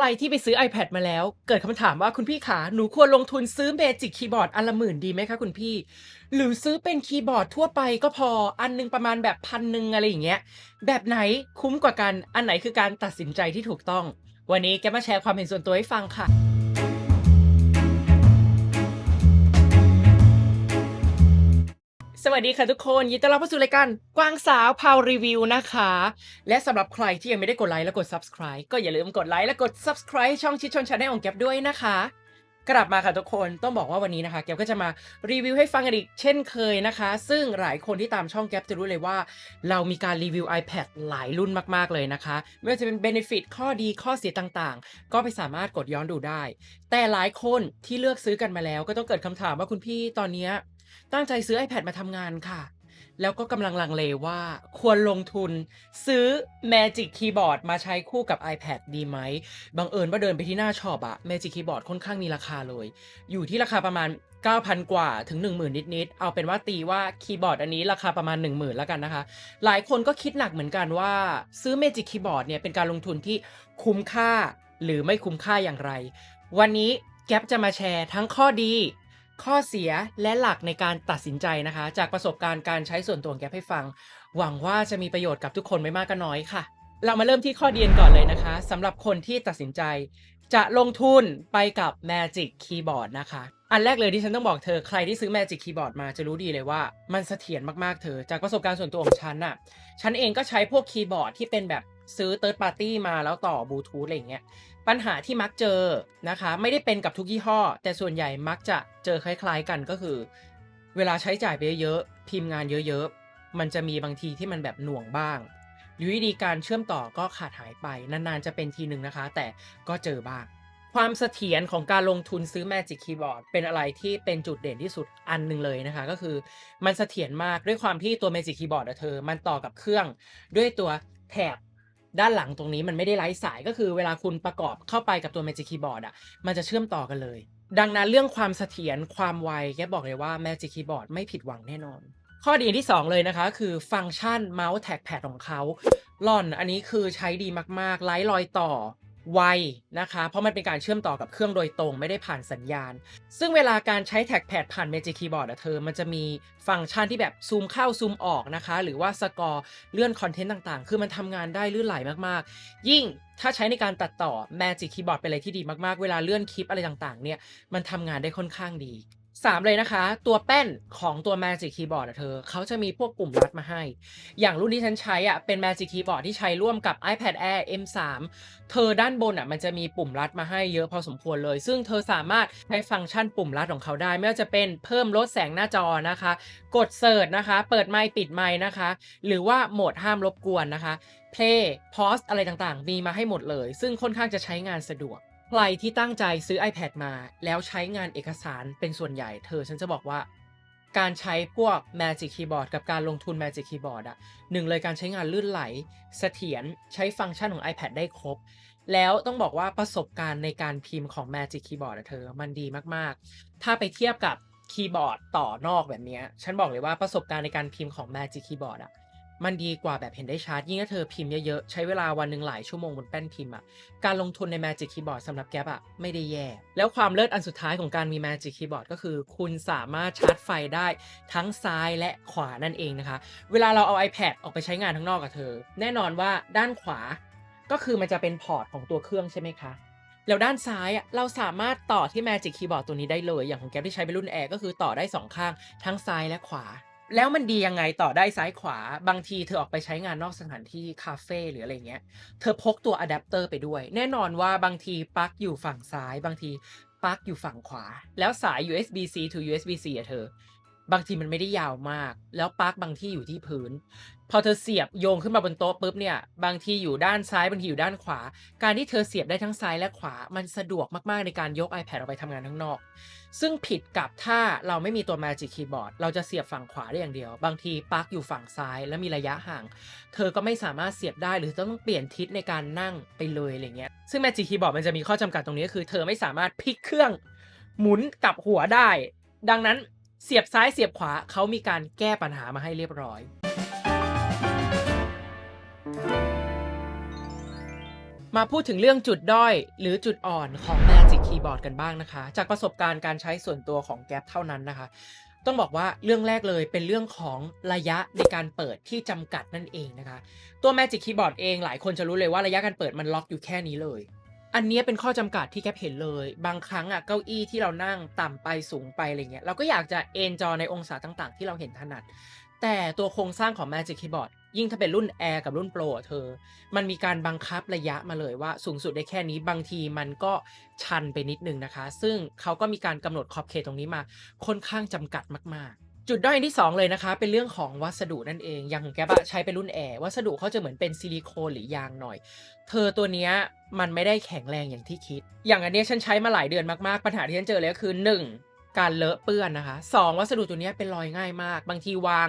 ใครที่ไปซื้อ iPad มาแล้ว เกิดคำถามว่าคุณพี่ขาหนูควรลงทุนซื้อเบจิกคีย์บอร์ดอันละหมื่นดีไหมคะคุณพี่ หรือซื้อเป็นคีย์บอร์ดทั่วไปก็พออันหนึงประมาณแบบพันหนึ่งอะไรอย่างเงี้ย แบบไหนคุ้มกว่ากันอันไหนคือการตัดสินใจที่ถูกต้อง วันนี้แกมาแชร์ความเห็นส่วนตัวให้ฟังค่ะ วัสดีค่ะทุกคน ยินดีต้อนรับเข้าสู่รายการกวางสาวพาวรีวิวนะคะ และสำหรับใครที่ยังไม่ได้กดไลค์และกด subscribe ก็อย่าลืมกดไลค์และกด subscribe ช่องชิดชนชาแนลของแก๊ปด้วยนะคะ กลับมาค่ะทุกคนต้องบอกว่าวันนี้นะคะแก๊ปก็จะมารีวิวให้ฟังกันอีกเช่นเคยนะคะ ซึ่งหลายคนที่ตามช่องแก๊ปจะรู้เลยว่า เรามีการรีวิว iPad หลายรุ่นมากๆเลยนะคะ ไม่ว่าจะเป็น Benefit ข้อดีข้อเสียต่างๆ ก็ไปสามารถกดย้อนดูได้ แต่หลายคนที่เลือกซื้อกันมาแล้ว ก็ต้องเกิดคำถามว่าคุณพี่ตอนเนี้ย ตั้งใจซื้อ iPad มาทำงานค่ะ แล้วก็กำลังลังเลว่าควรลงทุนซื้อ Magic Keyboard มาใช้คู่กับ iPad ดีไหม บังเอิญว่าเดินไปที่หน้าช็อปอะ Magic Keyboard ค่อนข้างมีราคาเลย อยู่ที่ราคาประมาณ 9,000 กว่าถึง 10,000 นิดๆ เอาเป็นว่าตีว่าคีย์บอร์ดอันนี้ราคาประมาณ 10,000 แล้วกันนะคะ หลายคนก็คิดหนักเหมือนกันว่าซื้อ Magic Keyboard เนี่ยเป็นการลงทุนที่คุ้มค่าหรือไม่คุ้มค่าอย่างไร วันนี้แก๊ปจะมาแชร์ทั้งข้อดี ข้อเสียและหลักในการตัดสินใจนะคะ จากประสบการณ์การใช้ส่วนตัวแกให้ฟัง หวังว่าจะมีประโยชน์กับทุกคนไม่มากก็น้อยค่ะ เรามาเริ่มที่ข้อดีนก่อนเลยนะคะสำหรับคนที่ตัดสินใจ จะลงทุนไปกับ Magic Keyboard นะคะ อันแรกเลยที่ฉันต้องบอกเธอใครที่ซื้อ Magic Keyboard มาจะรู้ดีเลยว่า มันเสถียรมากๆเธอ จากประสบการณ์ส่วนตัวของฉันน่ะฉันเองก็ใช้พวกคีย์บอร์ดที่เป็นแบบ ซื้อ Third Party มาแล้วต่อบลูทูธอะไรเงี้ยปัญหาที่มักเจอนะคะ ไม่ได้เป็นกับทุกยี่ห้อ แต่ส่วนใหญ่มักจะเจอคล้ายๆกันก็คือ เวลาใช้จ่ายไปเยอะๆพิมพ์งานเยอะๆ มันจะมีบางทีที่มันแบบหน่วงบ้างหรือวิธีการเชื่อมต่อก็ขาดหายไป นานๆจะเป็นทีหนึ่งนะคะ แต่ก็เจอบ้าง ความเสถียรของการลงทุนซื้อ Magic Keyboard เป็นอะไรที่เป็นจุดเด่นที่สุดอันหนึ่งเลยนะคะ ก็คือมันเสถียรมากด้วยความที่ตัว Magic Keyboard อะเธอ มันต่อกับเครื่องด้วยตัวแถบ ด้านหลังตรงนี้มันไม่ได้ไร้สายก็คือเวลาคุณประกอบเข้าไปกับตัว Magic Keyboard อะมันจะเชื่อมต่อกันเลย ดังนั้นเรื่องความเสถียรความไวแกบอกเลยว่า Magic Keyboard ไม่ผิดหวังแน่นอน ข้อดีที่ 2 เลยนะคะ คือฟังก์ชันเมาส์แท็กแพดของเขาล่อนอันนี้คือใช้ดีมากๆไร้รอยต่อ ไวนะคะเพราะมันเป็นการเชื่อมต่อกับเครื่องโดยตรงไม่ได้ผ่านสัญญาณ ซึ่งเวลาการใช้แท็กแพดผ่าน Magic Keyboard อะเธอ มันจะมีฟังก์ชันที่แบบซูมเข้าซูมออกนะคะ หรือว่าสกอร์เลื่อนคอนเทนต์ต่างๆ คือมันทำงานได้ลื่นไหลมากๆ ยิ่งถ้าใช้ในการตัดต่อ Magic Keyboard เป็นอะไรที่ดีมากๆ เวลาเลื่อนคลิปอะไรต่างๆเนี่ยมันทำงานได้ค่อนข้างดี 3 เลยนะคะ ตัวแป้นของตัว Magic Keyboard อะเธอเขาจะมีพวกปุ่มลัดมาให้ อย่างรุ่นที่ฉันใช้อะเป็น Magic Keyboard ที่ใช้ร่วมกับ iPad Air M3 เธอด้านบนอะมันจะมีปุ่มลัดมาให้เยอะพอสมควรเลย ซึ่งเธอสามารถใช้ฟังก์ชันปุ่มลัดของเขาได้ ไม่ว่าจะเป็นเพิ่มลดแสงหน้าจอนะคะ กดเสิร์ชนะคะ เปิดไมค์ปิดไมค์นะคะ หรือว่าโหมดห้ามรบกวนนะคะ Play Pause อะไรต่างๆ มีมาให้หมดเลย ซึ่งค่อนข้างจะใช้งานสะดวก ใครที่ตั้งใจซื้อ iPad มา แล้วใช้งานเอกสารเป็นส่วนใหญ่เธอฉันจะบอกว่า การใช้พวก Magic Keyboard กับการลงทุน Magic Keyboard อะหนึ่งเลยการใช้งานลื่นไหลเสถียรใช้ฟังก์ชันของ iPad ได้ครบ แล้วต้องบอกว่าประสบการณ์ในการพิมพ์ของ Magic Keyboard อะเธอมันดีมากๆ ถ้าไปเทียบกับคีย์บอร์ดต่อนอกแบบนี้ ฉันบอกเลยว่าประสบการณ์ในการพิมพ์ของ Magic Keyboard อะ มันดีกว่าแบบเห็นได้ชัดยิ่งถ้าเธอพิมพ์เยอะๆ ใช้เวลาวันหนึ่งหลายชั่วโมงบนแป้นพิมพ์อะการลงทุนใน Magic Keyboard สำหรับแก๊ปอะไม่ได้แย่ แล้วความเลิศอันสุดท้ายของการมี Magic Keyboard ก็คือ คุณสามารถชาร์จไฟได้ทั้งซ้ายและขวานั่นเองนะคะ เวลาเราเอา iPad ออกไปใช้งานข้างนอกกับเธอ แน่นอนว่าด้านขวาก็คือมันจะเป็นพอร์ตของตัวเครื่องใช่ไหมคะแล้วด้านซ้ายอะเราสามารถต่อที่ Magic Keyboard ตัวนี้ได้เลย อย่างของแก๊ปที่ใช้เป็นรุ่น Air ก็คือต่อได้สองข้างทั้งซ้ายและขวา แล้วมันดียังไงต่อได้ซ้ายขวา บางทีเธอออกไปใช้งานนอกสถานที่คาเฟ่หรืออะไรเงี้ย เธอพกตัวอะแดปเตอร์ไปด้วย แน่นอนว่าบางทีปลั๊กอยู่ฝั่งซ้าย บางทีปลั๊กอยู่ฝั่งขวา แล้วสาย USB-C to USB-C อะเธอ บางทีมันไม่ได้ยาวมาก แล้วปลั๊กบางที่อยู่ที่พื้น พอเธอเสียบโยงขึ้นมาบนโต๊ะปุ๊บเนี่ย บางทีอยู่ด้านซ้ายบางทีอยู่ด้านขวา การที่เธอเสียบได้ทั้งซ้ายและขวา มันสะดวกมากๆในการยก iPad ออกไปทำงานข้างนอก ซึ่งผิดกับถ้าเราไม่มีตัว Magic Keyboard เราจะเสียบฝั่งขวาได้อย่างเดียว บางทีปลั๊กอยู่ฝั่งซ้ายและมีระยะห่าง เธอก็ไม่สามารถเสียบได้หรือต้องเปลี่ยนทิศในการนั่งไปเลยอะไรเงี้ย ซึ่ง Magic Keyboard มันจะมีข้อจำกัดตรงนี้ก็คือ เธอไม่สามารถพลิกเครื่อง หมุนกลับหัวได้ ดังนั้น เสียบซ้ายเสียบขวาเขามีการแก้ปัญหามาให้เรียบร้อย มาพูดถึงเรื่องจุดด้อย หรือจุดอ่อนของ Magic Keyboard กันบ้างนะคะ จากประสบการณ์การใช้ส่วนตัวของแก๊ปเท่านั้นนะคะ ต้องบอกว่าเรื่องแรกเลยเป็นเรื่องของระยะในการเปิดที่จำกัดนั่นเองนะคะ ตัว Magic Keyboard เองหลายคนจะรู้เลยว่าระยะการเปิดมันล็อกอยู่แค่นี้เลย อันนี้เป็นข้อจำกัดที่แก๊ปเห็นเลย บางครั้งอะเก้าอี้ที่เรานั่งต่ำไปสูงไปอะไรเงี้ยเราก็อยากจะเอนจอในองศาต่างๆ ที่เราเห็นถนัด แต่ตัวโครงสร้างของ Magic Keyboard ยิ่งถ้าเป็นรุ่น Air กับรุ่น Pro เธอ มันมีการบังคับระยะมาเลยว่าสูงสุดได้แค่นี้บางทีมันก็ชันไปนิดนึงนะคะ ซึ่งเขาก็มีการกำหนดขอบเขตตรงนี้มาค่อนข้างจำกัดมากๆ จุดด้อยที่ 2 เลยนะคะ เป็นเรื่องของวัสดุนั่นเองอย่างแกบะใช้เป็นรุ่นแอร์วัสดุเขาจะเหมือนเป็นซิลิโคนหรือยางหน่อย เธอตัวเนี้ยมันไม่ได้แข็งแรงอย่างที่คิด อย่างอันเนี้ยฉันใช้มาหลายเดือนมากๆ ปัญหาที่ฉันเจอเลยก็คือ 1. การเลอะเปื้อนนะคะ 2. วัสดุตัวนี้เป็นรอยง่ายมาก บางทีวาง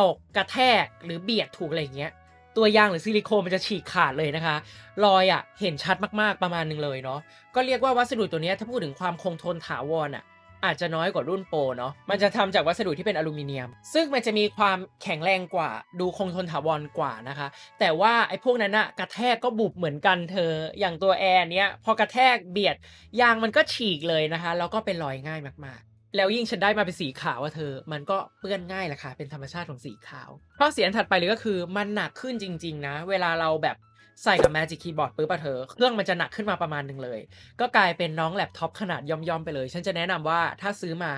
ตกกระแทกหรือเบียดถูกอะไรเงี้ย ตัวยางหรือซิลิโคนมันจะฉีกขาดเลยนะคะ รอยอะ่ะเห็นชัดมากๆประมาณหนึ่งเลยเนาะก็เรียกว่าวัสดุตัวนี้ถ้าพูดถึงความคงทนถาวรอะ อาจจะน้อยกว่ารุ่นโปรเนาะมันจะทำจากวัสดุที่เป็นอลูมิเนียม ซึ่งมันจะมีความแข็งแรงกว่า ดูคงทนถาวรกว่านะคะ แต่ว่าไอ้พวกนั้นอะกระแทกก็บุบเหมือนกันเธออย่างตัวแอร์เนี้ยพอกระแทกเบียดยางมันก็ฉีกเลยนะคะ แล้วก็เป็นรอยง่ายมากๆ แล้วยิ่งฉันได้มาเป็นสีขาวอะเธอ มันก็เปื้อนง่ายแหละค่ะเป็นธรรมชาติของสีขาวข้อเสียอันถัดไปเลยก็คือมันหนักขึ้นจริง ๆ นะ เวลาเราแบบ ใส่กับ Magic Keyboard ปุ๊บอะเธอ เครื่องมันจะหนักขึ้นมาประมาณหนึ่งเลย ก็กลายเป็นน้องแล็ปท็อปขนาดย่อมๆไปเลย ฉันจะแนะนำว่าถ้าซื้อมา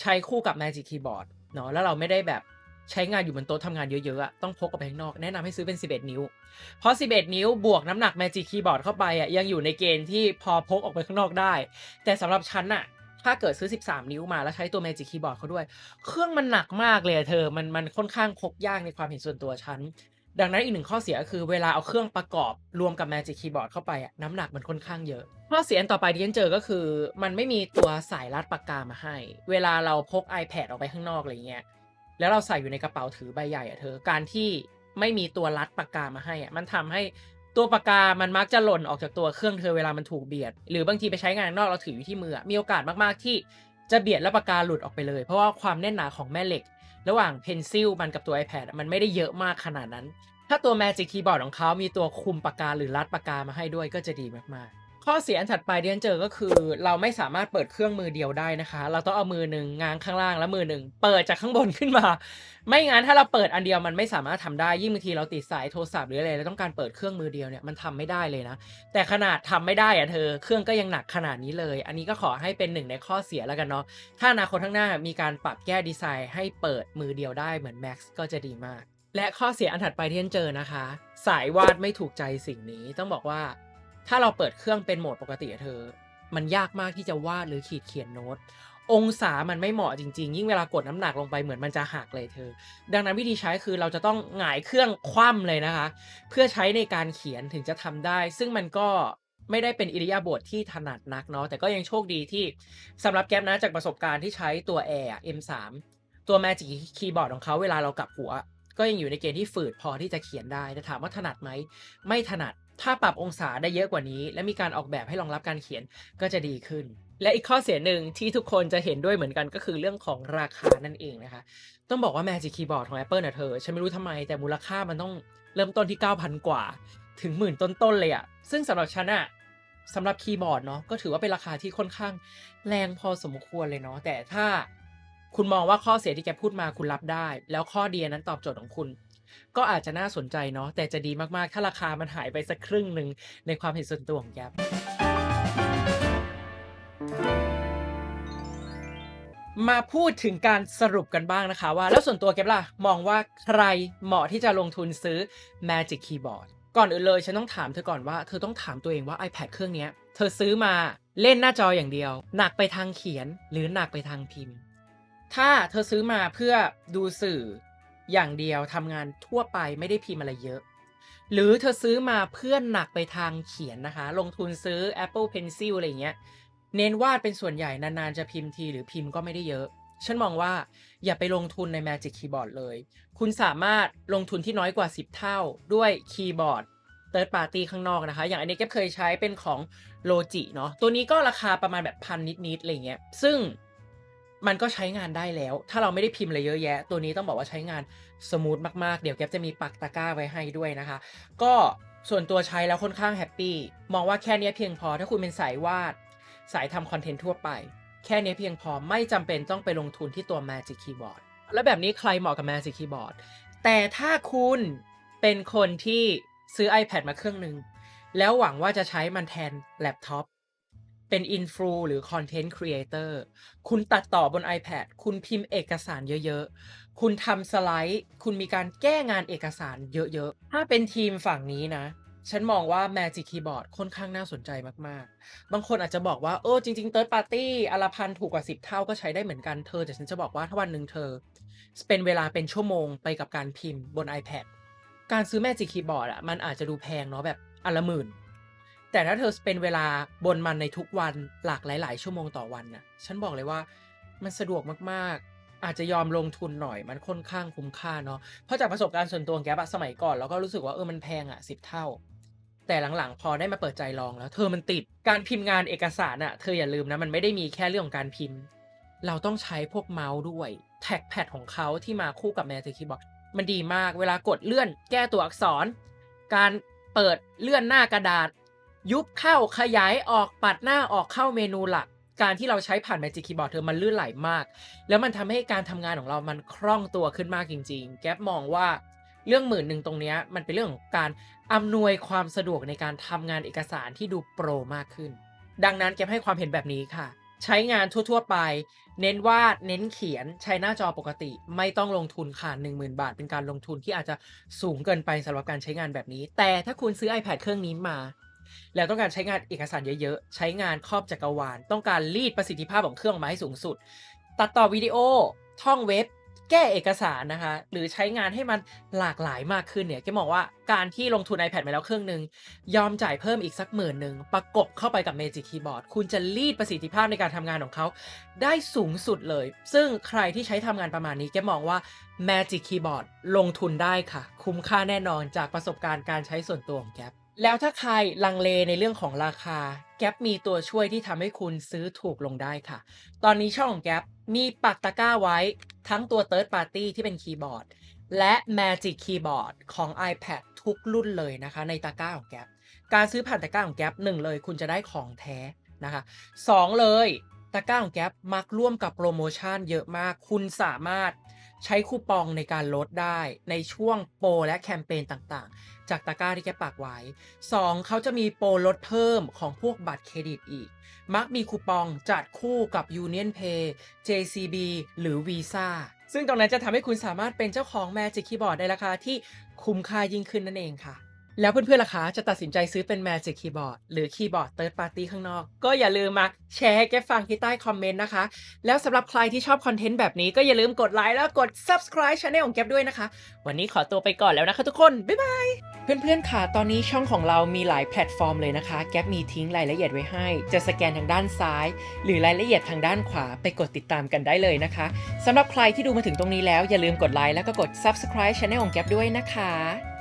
ใช้คู่กับ Magic Keyboard เนาะแล้วเราไม่ได้แบบใช้งานอยู่บนโต๊ะทำงานเยอะๆ ต้องพกออกไปข้างนอก แนะนำให้ซื้อเป็น 11 นิ้ว เพราะ 11 นิ้วบวกน้ำหนัก Magic Keyboard เข้าไปอะยังอยู่ในเกณฑ์ที่พอพกออกไปข้างนอกได้ แต่สำหรับฉันอะถ้าเกิดซื้อ 13 นิ้วมาแล้วใช้ตัว Magic Keyboard เขาด้วย เครื่องมันหนักมากเลยเธอ มันมันค่อนข้างพกยากในความเห็นส่วนตัวฉัน ดังนั้นอีกหนึ่งข้อเสียก็คือเวลาเอาเครื่องประกอบรวมกับ Magic Keyboard เข้าไปอะน้ำหนักมันค่อนข้างเยอะ ข้อเสียอันต่อไปที่ฉันเจอก็คือ มันไม่มีตัวสายรัดปากกามาให้ เวลาเราพก iPad ออกไปข้างนอกอะไรเงี้ยแล้วเราใส่อยู่ในกระเป๋าถือใบใหญ่อะเธอการที่ไม่มีตัวรัดปากกามาให้อะมันทำให้ตัวปากกา มันมักจะหล่นออกจากตัวเครื่องเธอเวลามันถูกเบียด หรือบางทีไปใช้งานนอกเราถืออยู่ที่มือมีโอกาสมากๆที่จะเบียดแล้วปากกาหลุดออกไปเลย เพราะว่าความแน่นหนาของแม่เหล็ก ระหว่างเพนซิลมันกับตัว iPad มันไม่ได้เยอะมากขนาดนั้น ถ้าตัว Magic Keyboard ของเขามีตัวคุมปากกาหรือรัดปากกามาให้ด้วยก็จะดีมากๆ ข้อเสียอันถัดไปที่ฉันเจอก็คือ เราไม่สามารถเปิดเครื่องมือเดียวได้นะคะ เราต้องเอามือหนึ่งง้างข้างล่างแล้วมือหนึ่งเปิดจากข้างบนขึ้นมา ไม่งั้นถ้าเราเปิดอันเดียวมันไม่สามารถทำได้ยิ่งบางทีเราติดสายโทรศัพท์หรืออะไรเราต้องการเปิดเครื่องมือเดียวเนี่ยมันทำไม่ได้เลยนะ แต่ขนาดทำไม่ได้อะเธอ เครื่องก็ยังหนักขนาดนี้เลย อันนี้ก็ขอให้เป็นหนึ่งในข้อเสียแล้วกันเนาะถ้าอนาคตข้างหน้ามีการปรับแก้ดีไซน์ให้เปิดมือเดียวได้เหมือน Max ก็จะดีมากและข้อเสียอันถัดไปที่ฉันเจอนะคะ สายวาดไม่ถูกใจสิ่งนี้ต้องบอกว่า ถ้าเราเปิดเครื่องเป็นโหมดปกติเธอ มันยากมากที่จะวาดหรือขีดเขียนโน้ต องศามันไม่เหมาะจริง ๆ ยิ่งเวลากดน้ำหนักลงไปเหมือนมันจะหักเลยเธอ ดังนั้นวิธีใช้คือเราจะต้องหงายเครื่องคว่ำเลยนะคะ เพื่อใช้ในการเขียนถึงจะทำได้ ซึ่งมันก็ไม่ได้เป็นอิริยาบถที่ถนัดนักเนาะแต่ก็ยังโชคดีที่สำหรับแก๊ปนะจากประสบการณ์ที่ใช้ตัว Air M3 ตัว Magic Keyboard ของเขาเวลาเรากลับหัว ก็ยังอยู่ในเกณฑ์ที่ฝืดพอที่จะเขียนได้แต่ถามว่าถนัดไหมไม่ถนัดถ้าปรับองศาได้เยอะกว่านี้ และมีการออกแบบให้รองรับการเขียนก็จะดีขึ้น และอีกข้อเสียหนึ่งที่ทุกคนจะเห็นด้วยเหมือนกันก็คือเรื่องของราคานั่นเองนะคะ ต้องบอกว่า Magic Keyboard ของ Apple นี่ยเธอ ฉันไม่รู้ทำไมแต่มูลค่ามันต้องเริ่มต้นที่ 9,000 กว่า ถึงหมื่นต้นๆเลยอะซึ่งสำหรับฉันอะสำหรับคีย์บอร์ดเนาะก็ถือว่าเป็นราคาที่ค่อนข้างแรงพอสมควรเลยเนาะแต่ถ้า คุณมองว่าข้อเสียที่แกพูดมาคุณรับได้ แล้วข้อดีนั้นตอบโจทย์ของคุณ ก็อาจจะน่าสนใจเนาะแต่จะดีมากๆ ถ้าราคามันหายไปสักครึ่งหนึ่งในความเห็นส่วนตัวของแกมาพูดถึงการสรุปกันบ้างนะคะว่า แล้วส่วนตัวแกปล่ะ มองว่าใครเหมาะที่จะลงทุนซื้อ Magic Keyboard ก่อนอื่นเลยฉันต้องถามเธอก่อนว่าเธอต้องถามตัวเองว่า iPad เครื่องนี้เธอซื้อมาเล่นหน้าจออย่างเดียว หนักไปทางเขียนหรือหนักไปทางพิมพ์ ถ้าเธอซื้อมาเพื่อดูสื่ออย่างเดียวทำงานทั่วไปไม่ได้พิมพ์อะไรเยอะ หรือเธอซื้อมาเพื่อหนักไปทางเขียนนะคะ ลงทุนซื้อ Apple Pencil อะไรเงี้ย เน้นวาดเป็นส่วนใหญ่นานๆจะพิมพ์ที หรือพิมพ์ก็ไม่ได้เยอะ ฉันมองว่าอย่าไปลงทุนใน Magic Keyboard เลย คุณสามารถลงทุนที่น้อยกว่า 10 เท่าด้วยคีย์บอร์ด Third Party ข้างนอกนะคะ อย่างอันนี้แก็เคยใช้เป็นของ Logi เนาะตัวนี้ก็ราคาประมาณแบบพันนิดๆอะไรเงี้ยซึ่ง มันก็ใช้งานได้แล้ว ถ้าเราไม่ได้พิมพ์อะไรเยอะแยะ ตัวนี้ต้องบอกว่าใช้งานสมูทมากๆ เดี๋ยวแก๊ปจะมีปักตะกร้าไว้ให้ด้วยนะคะ ก็ส่วนตัวใช้แล้วค่อนข้างแฮปปี้ มองว่าแค่นี้เพียงพอ ถ้าคุณเป็นสายวาด สายทำคอนเทนต์ทั่วไป แค่นี้เพียงพอ ไม่จำเป็นต้องไปลงทุนที่ตัว Magic Keyboard แล้วแบบนี้ใครเหมาะกับ Magic Keyboard แต่ถ้าคุณเป็นคนที่ซื้อ iPad มาเครื่องหนึ่งแล้วหวังว่าจะใช้มันแทนแล็ปท็อป เป็นอินฟลูหรือคอนเทนต์ครีเอเตอร์คุณตัดต่อบน iPad คุณพิมพ์เอกสารเยอะๆ คุณทำสไลด์ คุณมีการแก้งานเอกสารเยอะๆ ถ้าเป็นทีมฝั่งนี้นะ ฉันมองว่า Magic Keyboard ค่อนข้างน่าสนใจมากๆ บางคนอาจจะบอกว่าเออจริงๆ Third Party อลพันถูกกว่า 10 เท่าก็ใช้ได้เหมือนกันเธอ แต่ฉันจะบอกว่าถ้าวันหนึ่งเธอ เป็นเวลาเป็นชั่วโมงไปกับการพิมพ์บน iPad การซื้อ Magic Keyboard อะมันอาจจะดูแพงเนาะแบบอันละหมื่น แต่ถ้าเธอเป็นเวลาบนมันในทุกวันหลากหลาย ๆ ชั่วโมงต่อวันน่ะ ฉันบอกเลยว่ามันสะดวกมากๆ อาจจะยอมลงทุนหน่อยมันค่อนข้างคุ้มค่าเนาะ เพราะจากประสบการณ์ส่วนตัวแกปะสมัยก่อนเราก็รู้สึกว่าเออมันแพงอะสิบเท่า แต่หลังๆ พอได้มาเปิดใจลองแล้ว เธอมันติดการพิมพ์งานเอกสารอะเธออย่าลืมนะมันไม่ได้มีแค่เรื่องของการพิมพ์ เราต้องใช้พวกเมาส์ด้วยแท็กแพดของเขาที่มาคู่กับ Magic Keyboard มันดีมากเวลากดเลื่อน แก้ตัวอักษร การเปิดเลื่อนหน้ากระดาษ ยุบเข้าขยายออกปัดหน้าออกเข้าเมนูหลัก การที่เราใช้ผ่าน Magic Keyboard เธอมันลื่นไหลมาก แล้วมันทำให้การทำงานของเรามันคล่องตัวขึ้นมากจริง ๆ แก๊ปมองว่าเรื่องหมื่นหนึ่งตรงนี้มันเป็นเรื่องของการอำนวยความสะดวกในการทำงานเอกสารที่ดูโปรมากขึ้น ดังนั้นแก๊ปให้ความเห็นแบบนี้ค่ะ ใช้งานทั่ว ๆ ไป เน้นวาดเน้นเขียนใช้หน้าจอปกติ ไม่ต้องลงทุนค่ะ10,000 บาท เป็นการลงทุนที่อาจจะสูงเกินไปสำหรับการใช้งานแบบนี้ แต่ถ้าคุณซื้อ iPad เครื่องนี้มา แล้วต้องการใช้งานเอกสารเยอะๆ ใช้งานครอบจักรวาล ต้องการรีดประสิทธิภาพของเครื่องออกมาให้สูงสุด ตัดต่อวิดีโอ ท่องเว็บ แก้เอกสารนะคะ หรือใช้งานให้มันหลากหลายมากขึ้นเนี่ย แกมองว่าการที่ลงทุน iPad มาแล้วเครื่องหนึ่งยอมจ่ายเพิ่มอีกสักหมื่นหนึ่งประกบเข้าไปกับ Magic Keyboard คุณจะรีดประสิทธิภาพในการทำงานของเขา ได้สูงสุดเลย ซึ่งใครที่ใช้ทำงานประมาณนี้แกมองว่า Magic Keyboard ลงทุนได้ค่ะ คุ้มค่าแน่นอนจากประสบการณ์การใช้ส่วนตัวของแก แล้วถ้าใครลังเลในเรื่องของราคา แกปมีตัวช่วยที่ทำให้คุณซื้อถูกลงได้ค่ะ ตอนนี้ช่องของแกปมีปักตะกร้าไว้ทั้งตัว Third Party ที่เป็นคีย์บอร์ด และ Magic Keyboard ของ iPad ทุกรุ่นเลยนะคะ ในตะกร้าของแกปการซื้อผ่านตะกร้าของแกปหนึ่งเลยคุณจะได้ของแท้นะคะสองเลยตะกร้าของแกปมักร่วมกับโปรโมชั่นเยอะมาก คุณสามารถ ใช้คูปองในการลดได้ในช่วงโปรและแคมเปญต่างๆ จากตะกร้าที่แกปักไว้ 2. เขาจะมีโปรลดเพิ่มของพวกบัตรเครดิตอีก มักมีคูปองจัดคู่กับ Union Pay JCB หรือ Visa ซึ่งตรงนั้นจะทำให้คุณสามารถเป็นเจ้าของ Magic Keyboard ในราคาที่คุ้มค่ายิ่งขึ้นนั่นเองค่ะ แล้วเพื่อนๆล่ะคะจะตัดสินใจซื้อเป็น Magic Keyboard หรือคีย์บอร์ด Third Party ข้างนอก ก็อย่าลืมมาแชร์ให้แกฟังที่ใต้คอมเมนต์นะคะ แล้วสำหรับใครที่ชอบคอนเทนต์แบบนี้ก็อย่าลืมกดไลค์แล้วกด subscribe channel ของแกด้วยนะคะ วันนี้ขอตัวไปก่อนแล้วนะคะทุกคน บ๊ายบาย เพื่อนๆค่ะ ตอนนี้ช่องของเรามีหลายแพลตฟอร์มเลยนะคะ แก๊ปมีทิ้งรายละเอียดไว้ให้ จะสแกนทางด้านซ้าย หรือรายละเอียดทางด้านขวาไปกดติดตามกันได้เลยนะคะสำหรับใครที่ดูมาถึงตรงนี้แล้วอย่าลืมกดไลค์แล้วก็กด subscribe channel ของแก๊ปด้วยนะคะ